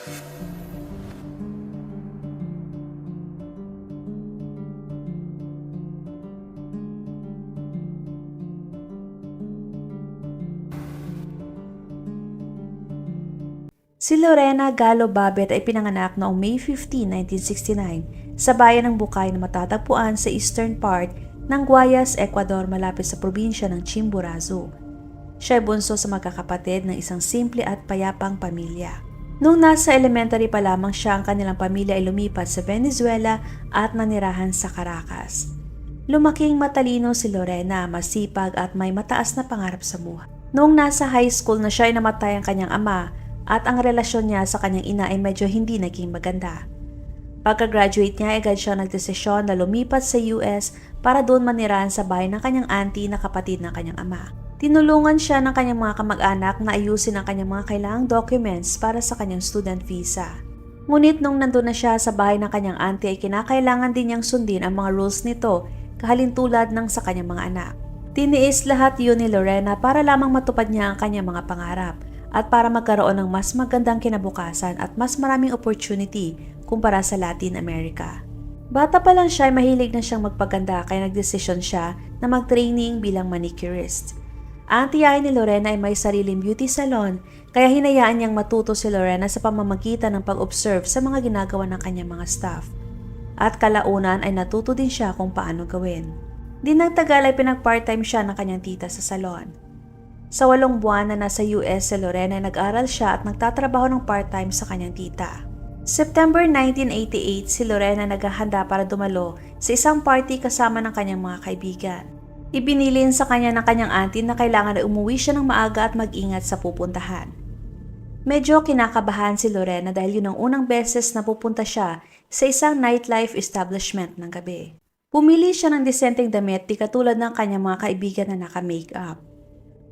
Si Lorena Galo Babet ay pinanganak noong May 15, 1969 sa bayan ng Bukay na matatagpuan sa eastern part ng Guayas, Ecuador malapit sa probinsya ng Chimborazo. Siya ay bunso sa magkakapatid ng isang simple at payapang pamilya. Nung nasa elementary pa lamang siya ang kanilang pamilya ay lumipat sa Venezuela at nanirahan sa Caracas. Lumaking matalino si Lorena, masipag at may mataas na pangarap sa buhay. Noong nasa high school na siya ay namatay ang kanyang ama at ang relasyon niya sa kanyang ina ay medyo hindi naging maganda. Pagka-graduate niya, agad siya nagdesisyon na lumipat sa US para doon manirahan sa bahay ng kanyang auntie na kapatid ng kanyang ama. Tinulungan siya ng kanyang mga kamag-anak na ayusin ang kanyang mga kailangang documents para sa kanyang student visa. Ngunit nung nandun na siya sa bahay ng kanyang auntie ay kinakailangan din niyang sundin ang mga rules nito kahalintulad ng sa kanyang mga anak. Tiniis lahat yun ni Lorena para lamang matupad niya ang kanyang mga pangarap at para magkaroon ng mas magandang kinabukasan at mas maraming opportunity kumpara sa Latin America. Bata pa lang siya ay mahilig na siyang magpaganda kaya nagdesisyon siya na mag-training bilang manicurist. Ang tiyahin ni Lorena ay may sariling beauty salon kaya hinayaan niyang matuto si Lorena sa pamamagitan ng pag-observe sa mga ginagawa ng kanyang mga staff. At kalaunan ay natuto din siya kung paano gawin. Di nagtagal ay pinag-part-time siya ng kanyang tita sa salon. Sa walong buwan na nasa US si Lorena ay nag-aral siya at nagtatrabaho ng part-time sa kanyang tita. September 1988 si Lorena naghahanda para dumalo sa isang party kasama ng kanyang mga kaibigan. Ibinilin sa kanya ng kanyang auntie na kailangan na umuwi siya ng maaga at mag-ingat sa pupuntahan. Medyo kinakabahan si Lorena dahil yun ang unang beses na pupunta siya sa isang nightlife establishment ng gabi. Pumili siya ng disenteng damit di katulad ng kanyang mga kaibigan na naka-makeup.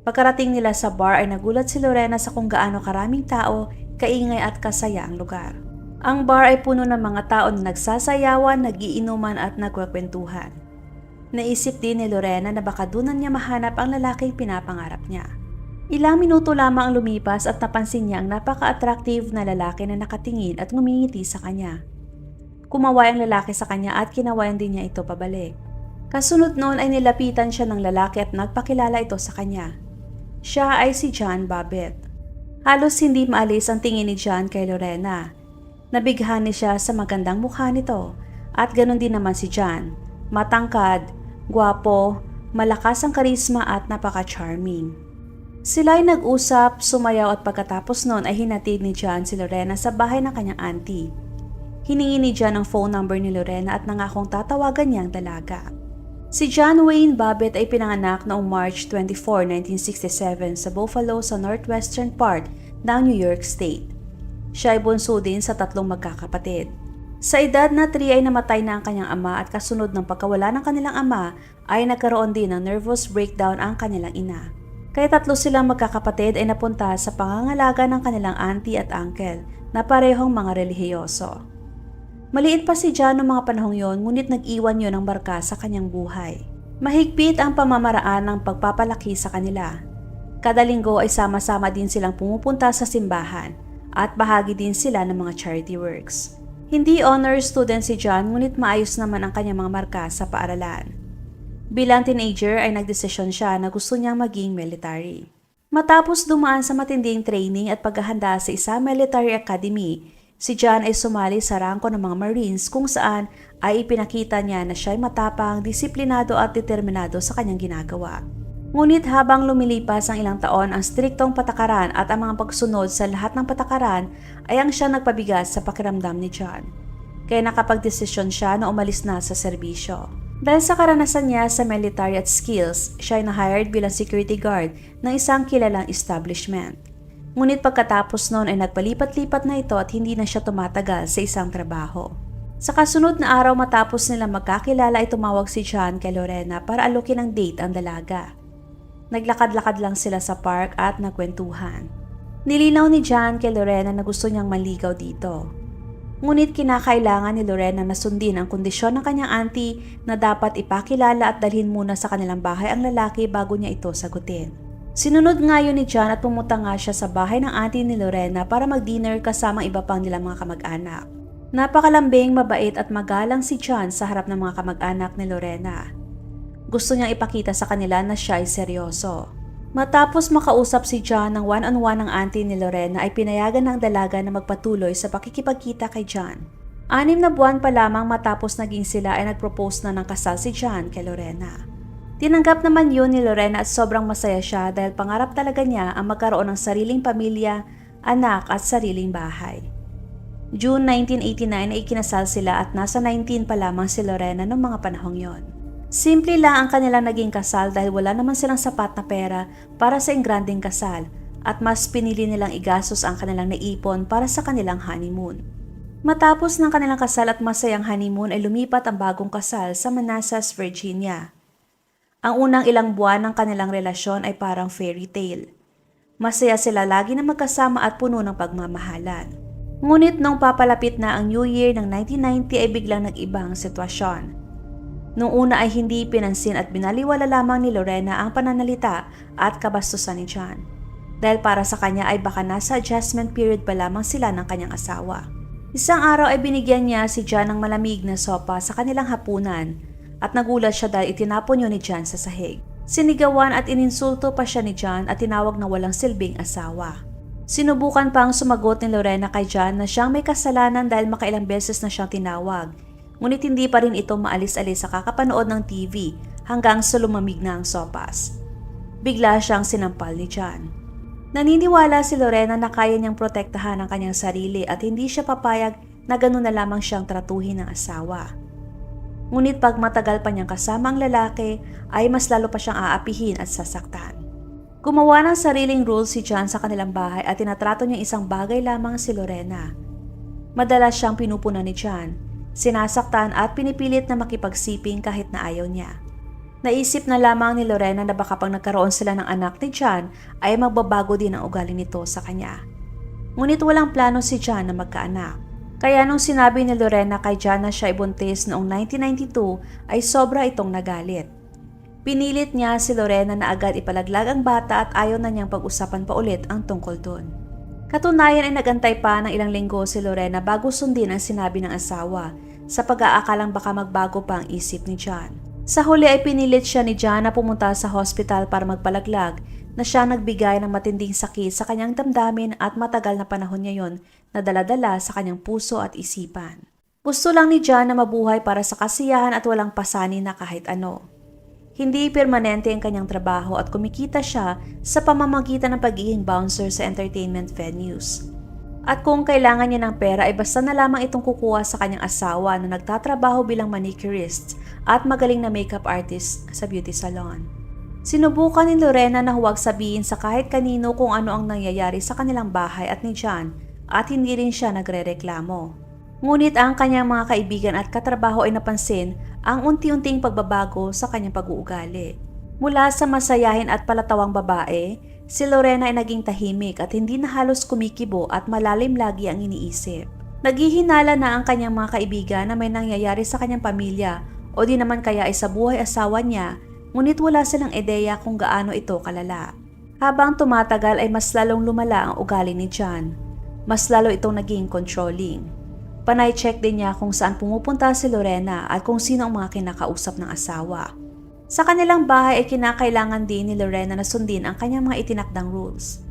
Pagkarating nila sa bar ay nagulat si Lorena sa kung gaano karaming tao, kaingay at kasaya ang lugar. Ang bar ay puno ng mga tao na nagsasayawan, nagiinuman at nagkwekwentuhan. Naisip din ni Lorena na baka dunan niya mahanap ang lalaking pinapangarap niya. Ilang minuto lamang ang lumipas at napansin niya ang napaka-attractive na lalaki na nakatingin at ngumingiti sa kanya. Kumaway ang lalaki sa kanya at kinawayan din niya ito pabalik. Kasunod noon ay nilapitan siya ng lalaki at nagpakilala ito sa kanya. Siya ay si John Babbitt. Halos hindi maalis ang tingin ni John kay Lorena. Nabighani siya sa magandang mukha nito at ganun din naman si John. Matangkad, gwapo, malakas ang karisma at napaka-charming. Sila ay nag-usap, sumayaw at pagkatapos noon ay hinatid ni John si Lorena sa bahay ng kanyang auntie. Hiningi ni John ang phone number ni Lorena at nangakong tatawagan niya ang dalaga. Si John Wayne Babbitt ay pinanganak noong March 24, 1967 sa Buffalo sa northwestern part ng New York State. Siya ay bunso din sa tatlong magkakapatid. Sa edad na 3 ay namatay na ang kanyang ama at kasunod ng pagkawala ng kanilang ama ay nagkaroon din ng nervous breakdown ang kanilang ina. Kaya tatlo silang magkakapatid ay napunta sa pangangalaga ng kanilang auntie at uncle na parehong mga relihiyoso. Maliit pa si John noong mga panahong yon ngunit nag-iwan yon ng barka sa kanyang buhay. Mahigpit ang pamamaraan ng pagpapalaki sa kanila. Kada linggo ay sama-sama din silang pumupunta sa simbahan at bahagi din sila ng mga charity works. Hindi honor student si John ngunit maayos naman ang kanyang mga marka sa paaralan. Bilang teenager ay nagdesisyon siya na gusto niyang maging military. Matapos dumaan sa matinding training at paghahanda sa isang military academy, si John ay sumali sa rangko ng mga Marines kung saan ay ipinakita niya na siya ay matapang, disiplinado at determinado sa kanyang ginagawa. Ngunit habang lumilipas ang ilang taon ang striktong patakaran at ang mga pagsunod sa lahat ng patakaran ay ang siya nagpabigas sa pakiramdam ni John. Kaya nakapagdesisyon siya na umalis na sa serbisyo. Dahil sa karanasan niya sa military at skills, siya ay na-hired bilang security guard ng isang kilalang establishment. Ngunit pagkatapos noon ay nagpalipat-lipat na ito at hindi na siya tumatagal sa isang trabaho. Sa kasunod na araw matapos nila magkakilala ay tumawag si John kay Lorena para alukin ng date ang dalaga. Naglakad-lakad lang sila sa park at nagkwentuhan. Nilinaw ni John kay Lorena na gusto niyang maligaw dito. Ngunit kinakailangan ni Lorena na sundin ang kondisyon ng kanyang auntie na dapat ipakilala at dalhin muna sa kanilang bahay ang lalaki bago niya ito sagutin. Sinunod nga yun ni John at pumunta nga siya sa bahay ng auntie ni Lorena para mag-dinner kasama iba pang nilang mga kamag-anak. Napakalambing, mabait at magalang si John sa harap ng mga kamag-anak ni Lorena. Gusto niyang ipakita sa kanila na siya ay seryoso. Matapos makausap si John ng one-on-one ng auntie ni Lorena ay pinayagan ng dalaga na magpatuloy sa pakikipagkita kay John. Anim na buwan pa lamang matapos naging sila ay nagpropose na ng kasal si John kay Lorena. Tinanggap naman yun ni Lorena at sobrang masaya siya dahil pangarap talaga niya ang magkaroon ng sariling pamilya, anak at sariling bahay. June 1989 ay kinasal sila at nasa 19 pa lamang si Lorena noong mga panahong yon. Simple lang ang kanilang naging kasal dahil wala naman silang sapat na pera para sa ingranding kasal at mas pinili nilang igastos ang kanilang naipon para sa kanilang honeymoon. Matapos ng kanilang kasal at masayang honeymoon ay lumipat ang bagong kasal sa Manassas, Virginia. Ang unang ilang buwan ng kanilang relasyon ay parang fairy tale. Masaya sila lagi na magkasama at puno ng pagmamahalan. Ngunit nung papalapit na ang New Year ng 1990 ay biglang nag-iba ang sitwasyon. Noong una ay hindi pinansin at binaliwala lamang ni Lorena ang pananalita at kabastusan ni John. Dahil para sa kanya ay baka nasa adjustment period pa lamang sila ng kanyang asawa. Isang araw ay binigyan niya si John ng malamig na sopa sa kanilang hapunan at nagulat siya dahil itinapon yun ni John sa sahig. Sinigawan at ininsulto pa siya ni John at tinawag na walang silbing asawa. Sinubukan pang sumagot ni Lorena kay John na siyang may kasalanan dahil makailang beses na siyang tinawag. Ngunit hindi pa rin ito maalis-alis sa kakapanood ng TV hanggang sa lumamig na ang sopas. Bigla siyang sinampal ni John. Naniniwala si Lorena na kaya niyang protektahan ang kanyang sarili at hindi siya papayag na gano'n na lamang siyang tratuhin ng asawa. Ngunit pag matagal pa niyang kasama ang lalaki, ay mas lalo pa siyang aapihin at sasaktan. Gumawa ng sariling rules si John sa kanilang bahay at tinatrato niya isang bagay lamang si Lorena. Madalas siyang pinupunan ni John, sinasaktan at pinipilit na makipagsiping kahit na ayaw niya. Naisip na lamang ni Lorena na baka pang nagkaroon sila ng anak ni John ay magbabago din ang ugali nito sa kanya. Ngunit walang plano si John na magkaanak. Kaya nung sinabi ni Lorena kay John na siya ibuntis noong 1992 ay sobra itong nagalit. Pinilit niya si Lorena na agad ipalaglag ang bata at ayaw na niyang pag-usapan pa ulit ang tungkol doon. Katunayan ay nagantay pa ng ilang linggo si Lorena bago sundin ang sinabi ng asawa sa pag-aakalang baka magbago pa ang isip ni John. Sa huli ay pinilit siya ni John na pumunta sa hospital para magpalaglag na siya nagbigay ng matinding sakit sa kanyang damdamin at matagal na panahon niya yon na daladala sa kanyang puso at isipan. Gusto lang ni John na mabuhay para sa kasiyahan at walang pasani na kahit ano. Hindi permanente ang kanyang trabaho at kumikita siya sa pamamagitan ng pagiging bouncer sa entertainment venues. At kung kailangan niya ng pera ay basta na lamang itong kukuha sa kanyang asawa na nagtatrabaho bilang manicurist at magaling na makeup artist sa beauty salon. Sinubukan ni Lorena na huwag sabihin sa kahit kanino kung ano ang nangyayari sa kanilang bahay at ni John at hindi rin siya nagrereklamo. Ngunit ang kanyang mga kaibigan at katrabaho ay napansin ang unti-unting pagbabago sa kanyang pag-uugali. Mula sa masayahin at palatawang babae, si Lorena ay naging tahimik at hindi na halos kumikibo at malalim lagi ang iniisip. Naghihinala na ang kanyang mga kaibigan na may nangyayari sa kanyang pamilya o di naman kaya ay sa buhay asawa niya, ngunit wala silang ideya kung gaano ito kalala. Habang tumatagal ay mas lalong lumala ang ugali ni John. Mas lalo itong naging controlling. Panay-check din niya kung saan pumupunta si Lorena at kung sino ang mga kinakausap ng asawa. Sa kanilang bahay ay kinakailangan din ni Lorena na sundin ang kanyang mga itinakdang rules.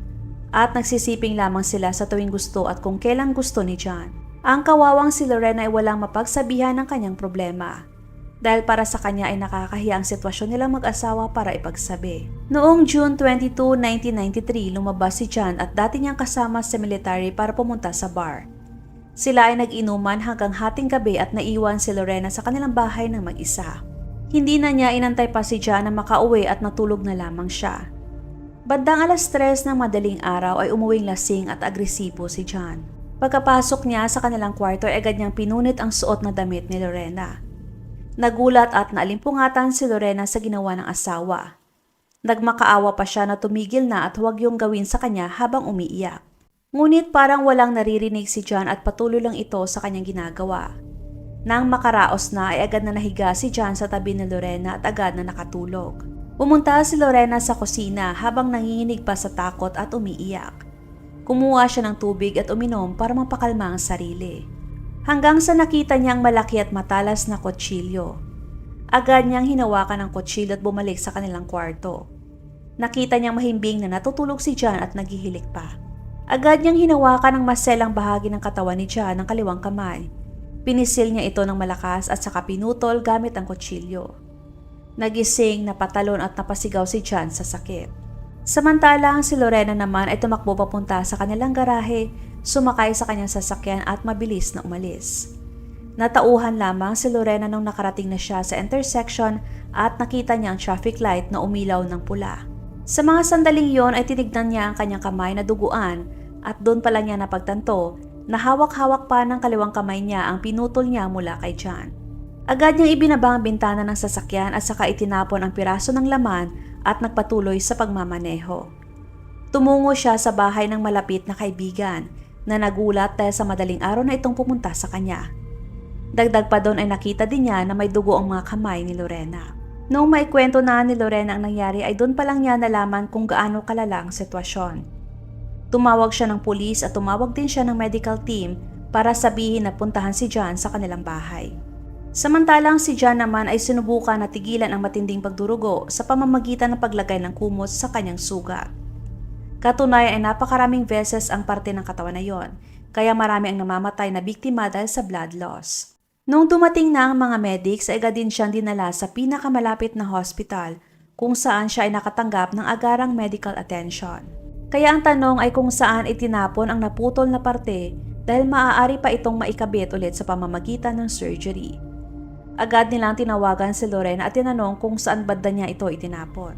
At nagsisiping lamang sila sa tuwing gusto at kung kailan gusto ni John. Ang kawawang si Lorena ay walang mapagsabihan ng kanyang problema. Dahil para sa kanya ay nakakahiya ang sitwasyon nilang mag-asawa para ipagsabi. Noong June 22, 1993, lumabas si John at dati niyang kasama sa military para pumunta sa bar. Sila ay nag-inuman hanggang hating gabi at naiwan si Lorena sa kanilang bahay ng mag-isa. Hindi na niya inantay pa si John na makauwi at natulog na lamang siya. Bandang alas tres ng madaling araw ay umuwing lasing at agresibo si John. Pagkapasok niya sa kanilang kwarto ay agad niyang pinunit ang suot na damit ni Lorena. Nagulat at naalimpungatan si Lorena sa ginawa ng asawa. Nagmakaawa pa siya na tumigil na at huwag yung gawin sa kanya habang umiiyak. Ngunit parang walang naririnig si John at patuloy lang ito sa kanyang ginagawa. Nang makaraos na ay agad na nahiga si John sa tabi ni Lorena at agad na nakatulog. Pumunta si Lorena sa kusina habang nanginginig pa sa takot at umiiyak. Kumuha siya ng tubig at uminom para mapakalma ang sarili. Hanggang sa nakita niyang malaki at matalas na kutsilyo. Agad niyang hinawakan ang kutsilyo at bumalik sa kanilang kwarto. Nakita niyang mahimbing na natutulog si John at naghihilik pa. Agad niyang hinawakan ang maselang bahagi ng katawan ni John ng kaliwang kamay. Pinisil niya ito ng malakas at saka pinutol gamit ang kutsilyo. Nagising, napatalon at napasigaw si John sa sakit. Samantalang si Lorena naman ay tumakbo papunta sa kanilang garahe, sumakay sa kanyang sasakyan at mabilis na umalis. Natauhan lamang si Lorena nung nakarating na siya sa intersection at nakita niya ang traffic light na umilaw ng pula. Sa mga sandaling yon ay tinignan niya ang kanyang kamay na duguan at doon pala niya napagtanto na hawak-hawak pa ng kaliwang kamay niya ang pinutol niya mula kay John. Agad niyang ibinaba ang bintana ng sasakyan at saka itinapon ang piraso ng laman at nagpatuloy sa pagmamaneho. Tumungo siya sa bahay ng malapit na kaibigan na nagulat dahil sa madaling araw na itong pumunta sa kanya. Dagdag pa doon ay nakita din niya na may dugo ang mga kamay ni Lorena. Noong may kwento na ni Lorena ang nangyari ay doon pa lang niya nalaman kung gaano kalala ang sitwasyon. Tumawag siya ng pulis at tumawag din siya ng medical team para sabihin na puntahan si John sa kanilang bahay. Samantalang si John naman ay sinubukan na tigilan ang matinding pagdurugo sa pamamagitan ng paglagay ng kumot sa kanyang sugat. Katunayan ay napakaraming beses ang parte ng katawan na yon, kaya marami ang namamatay na biktima dahil sa blood loss. Noong dumating na ang mga medics ay agad din siyang dinala sa pinakamalapit na hospital kung saan siya ay nakatanggap ng agarang medical attention. Kaya ang tanong ay kung saan itinapon ang naputol na parte dahil maaari pa itong maikabit ulit sa pamamagitan ng surgery. Agad nilang tinawagan si Lorena at tinanong kung saan banda niya ito itinapon.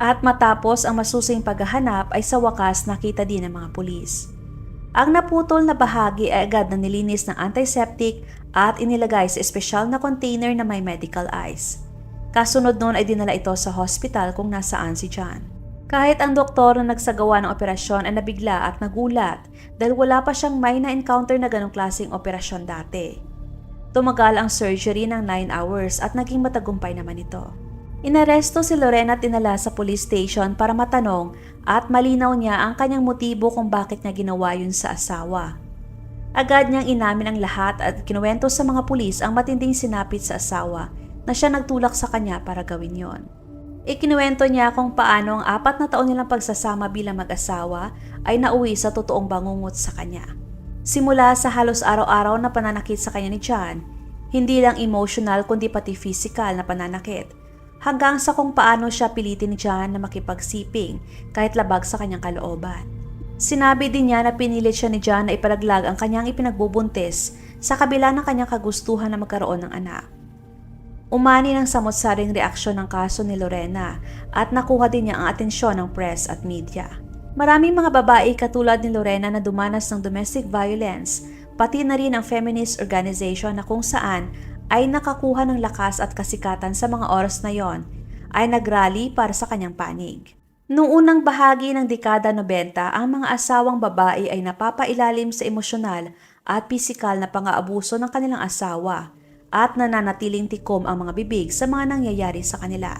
At matapos ang masusing paghahanap ay sa wakas nakita din ng mga pulis. Ang naputol na bahagi ay agad na nilinis ng antiseptic at inilagay sa espesyal na container na may medical ice. Kasunod noon ay dinala ito sa hospital kung nasaan si John. Kahit ang doktor na nagsagawa ng operasyon ay nabigla at nagulat dahil wala pa siyang may na-encounter na ganong klaseng operasyon dati. Tumagal ang surgery ng 9 hours at naging matagumpay naman ito. Inaresto si Lorena at inala sa police station para matanong at malinaw niya ang kanyang motibo kung bakit niya ginawa yun sa asawa. Agad niyang inamin ang lahat at kinuwento sa mga pulis ang matinding sinapit sa asawa na siya nagtulak sa kanya para gawin yon. Ikinuwento niya kung paano ang apat na taon nilang pagsasama bilang mag-asawa ay nauwi sa totoong bangungot sa kanya. Simula sa halos araw-araw na pananakit sa kanya ni John, hindi lang emotional kundi pati physical na pananakit, hanggang sa kung paano siya pilitin ni John na makipagsiping kahit labag sa kanyang kalooban. Sinabi din niya na pinilit siya ni John na iparaglag ang kanyang ipinagbubuntis sa kabila ng kanyang kagustuhan na magkaroon ng anak. Umani ng samot-saring reaksyon ng kaso ni Lorena at nakuha din niya ang atensyon ng press at media. Maraming mga babae katulad ni Lorena na dumanas ng domestic violence, pati na rin ang feminist organization na kung saan ay nakakuha ng lakas at kasikatan sa mga oras na yon, ay nagrally para sa kanyang panig. Noong unang bahagi ng dekada 90, ang mga asawang babae ay napapailalim sa emosyonal at pisikal na pang-aabuso ng kanilang asawa at nananatiling tikom ang mga bibig sa mga nangyayari sa kanila.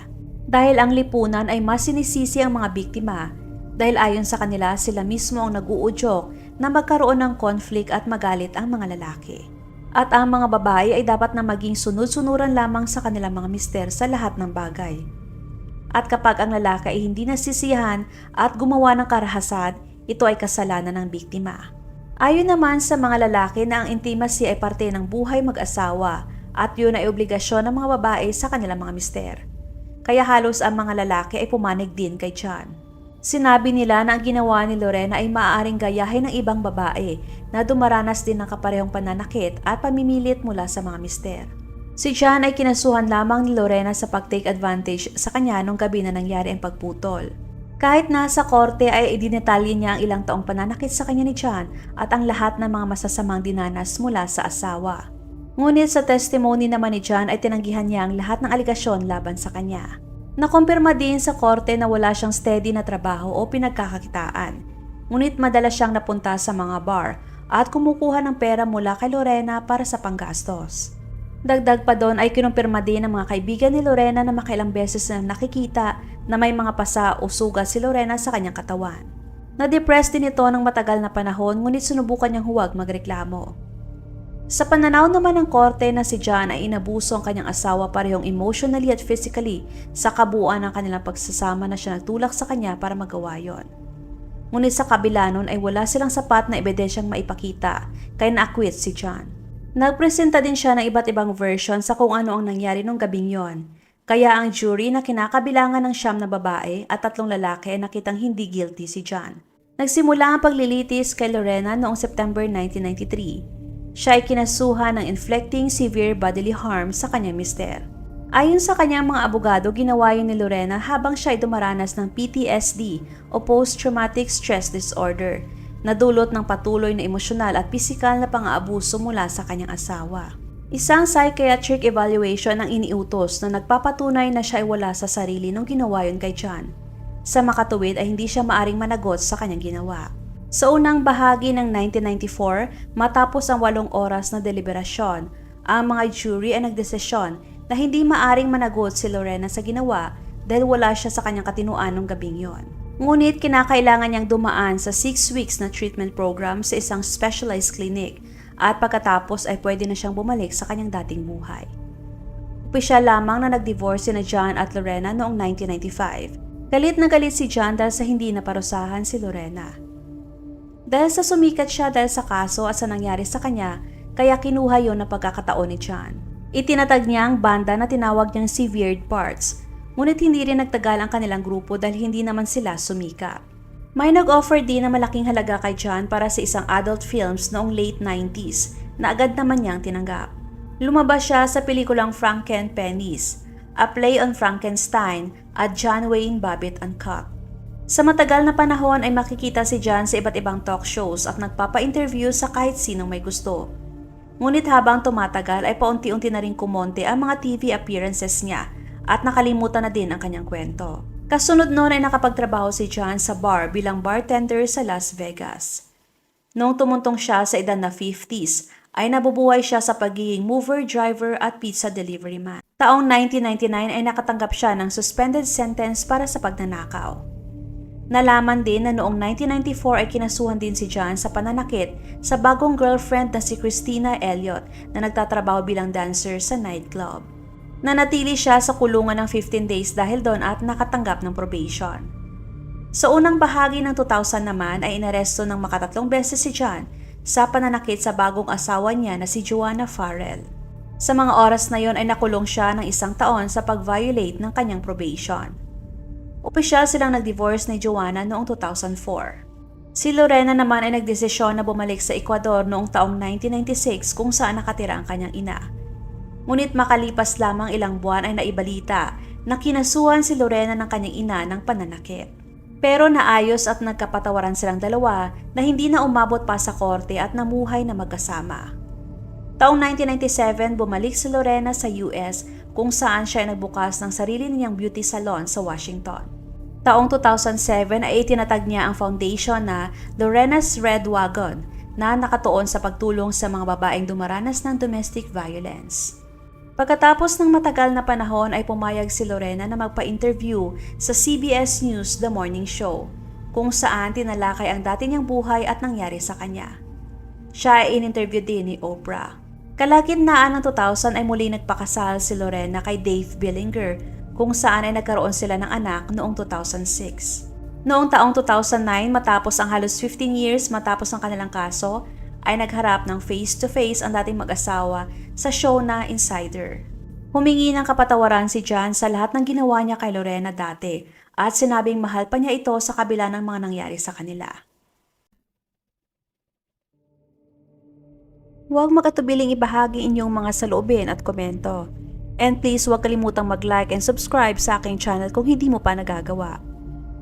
Dahil ang lipunan ay mas sinisisi ang mga biktima dahil ayon sa kanila sila mismo ang naguudyok na magkaroon ng conflict at magalit ang mga lalaki. At ang mga babae ay dapat na maging sunod-sunuran lamang sa kanilang mga mister sa lahat ng bagay. At kapag ang lalaki ay hindi nasisiyahan at gumawa ng karahasan, ito ay kasalanan ng biktima. Ayon naman sa mga lalaki na ang intimacy ay parte ng buhay mag-asawa at yun ay obligasyon ng mga babae sa kanilang mga mister. Kaya halos ang mga lalaki ay pumanig din kay John. Sinabi nila na ang ginawa ni Lorena ay maaaring gayahin ng ibang babae na dumaranas din ng kaparehong pananakit at pamimilit mula sa mga mister. Si John ay kinasuhan lamang ni Lorena sa pag-take advantage sa kanya nung gabi na nangyari ang pagputol. Kahit nasa korte ay idinetalye niya ang ilang taong pananakit sa kanya ni John at ang lahat ng mga masasamang dinanas mula sa asawa. Ngunit sa testimony naman ni John ay tinanggihan niya ang lahat ng aligasyon laban sa kanya. Nakumpirma din sa korte na wala siyang steady na trabaho o pinagkakakitaan. Ngunit madalas siyang napunta sa mga bar at kumukuha ng pera mula kay Lorena para sa panggastos. Dagdag pa doon ay kinumpirma din ng mga kaibigan ni Lorena na makailang beses na nakikita na may mga pasa o sugat si Lorena sa kanyang katawan. Na-depress din ito ng matagal na panahon ngunit sinubukan niyang huwag magreklamo. Sa pananaw naman ng korte na si John ay inabuso ang kanyang asawa parehong emotionally at physically sa kabuuan ng kanilang pagsasama na siya nagtulak sa kanya para magawa yon. Ngunit sa kabila nun ay wala silang sapat na ebidensyang maipakita kaya na-acquit si John. Nagpresenta din siya ng iba't ibang version sa kung ano ang nangyari nung gabing yon. Kaya ang jury na kinakabilangan ng siyam na babae at tatlong lalaki ay nakitang hindi guilty si John. Nagsimula ang paglilitis kay Lorena noong September 1993. Siya ay kinasuhan ng inflicting severe bodily harm sa kanyang mister. Ayon sa kanyang mga abogado, ginawa yun ni Lorena habang siya ay dumaranas ng PTSD o Post-Traumatic Stress Disorder na dulot ng patuloy na emosyonal at pisikal na pang-aabuso mula sa kanyang asawa. Isang psychiatric evaluation ang iniutos na nagpapatunay na siya ay wala sa sarili nung ginawa yun kay John. Sa makatuwid ay hindi siya maaring managot sa kanyang ginawa. Sa unang bahagi ng 1994, matapos ang walong oras na deliberasyon, ang mga jury ay nagdesisyon na hindi maaring managot si Lorena sa ginawa dahil wala siya sa kanyang katinuan nung gabing yon. Ngunit kinakailangan niyang dumaan sa 6 weeks na treatment program sa isang specialized clinic at pagkatapos ay pwede na siyang bumalik sa kanyang dating buhay. Opisyal lamang na nag-divorce na John at Lorena noong 1995. Galit na galit si John dahil sa hindi naparusahan si Lorena. Dahil sa sumikat siya dahil sa kaso at sa nangyari sa kanya, kaya kinuha yon na pagkakataon ni John. Itinatag niya ang banda na tinawag niyang Severed Parts, ngunit hindi rin nagtagal ang kanilang grupo dahil hindi naman sila sumikat. May nag-offer din na malaking halaga kay John para sa isang adult films noong late 90s na agad naman niyang tinanggap. Lumabas siya sa pelikulang Frankenpennies, A Play on Frankenstein at John Wayne Babbitt Uncut. Sa matagal na panahon ay makikita si John sa iba't ibang talk shows at nagpapa-interview sa kahit sinong may gusto. Ngunit habang tumatagal ay paunti-unti na rin kumonte ang mga TV appearances niya at nakalimutan na din ang kanyang kwento. Kasunod noon ay nakapagtrabaho si John sa bar bilang bartender sa Las Vegas. Noong tumuntong siya sa edad na 50s, ay nabubuhay siya sa pagiging mover, driver at pizza delivery man. Taong 1999 ay nakatanggap siya ng suspended sentence para sa pagnanakaw. Nalaman din na noong 1994 ay kinasuhan din si John sa pananakit sa bagong girlfriend na si Christina Elliott na nagtatrabaho bilang dancer sa nightclub. Nanatili siya sa kulungan ng 15 days dahil doon at nakatanggap ng probation. Sa unang bahagi ng 2000 naman ay inaresto ng makatatlong beses si John sa pananakit sa bagong asawa niya na si Joanna Farrell. Sa mga oras na yon ay nakulong siya ng isang taon sa pag-violate ng kanyang probation. Opisyal silang nag-divorce ni Joanna noong 2004. Si Lorena naman ay nagdesisyon na bumalik sa Ecuador noong taong 1996 kung saan nakatira ang kanyang ina. Ngunit makalipas lamang ilang buwan ay naibalita na kinasuhan si Lorena ng kanyang ina ng pananakit. Pero naayos at nagkapatawaran silang dalawa na hindi na umabot pa sa korte at namuhay na magkasama. Taong 1997, bumalik si Lorena sa US kung saan siya ay nagbukas ng sarili niyang beauty salon sa Washington. Taong 2007 ay itinatag niya ang foundation na Lorena's Red Wagon na nakatuon sa pagtulong sa mga babaeng dumaranas ng domestic violence. Pagkatapos ng matagal na panahon ay pumayag si Lorena na magpa-interview sa CBS News The Morning Show kung saan tinalakay ang dati niyang buhay at nangyari sa kanya. Siya ay in-interview din ni Oprah. Kalagitnaan ng 2000 ay muli nagpakasal si Lorena kay Dave Billinger kung saan ay nagkaroon sila ng anak noong 2006. Noong taong 2009 matapos ang halos 15 years matapos ang kanilang kaso, ay nagharap ng face-to-face ang dating mag-asawa sa show na Insider. Humingi ng kapatawaran si John sa lahat ng ginawa niya kay Lorena dati at sinabing mahal pa niya ito sa kabila ng mga nangyari sa kanila. Huwag makatubiling ibahagi inyong mga saloobin at komento. And please huwag kalimutang mag-like and subscribe sa aking channel kung hindi mo pa nagagawa.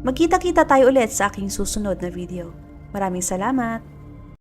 Magkita-kita tayo ulit sa aking susunod na video. Maraming salamat!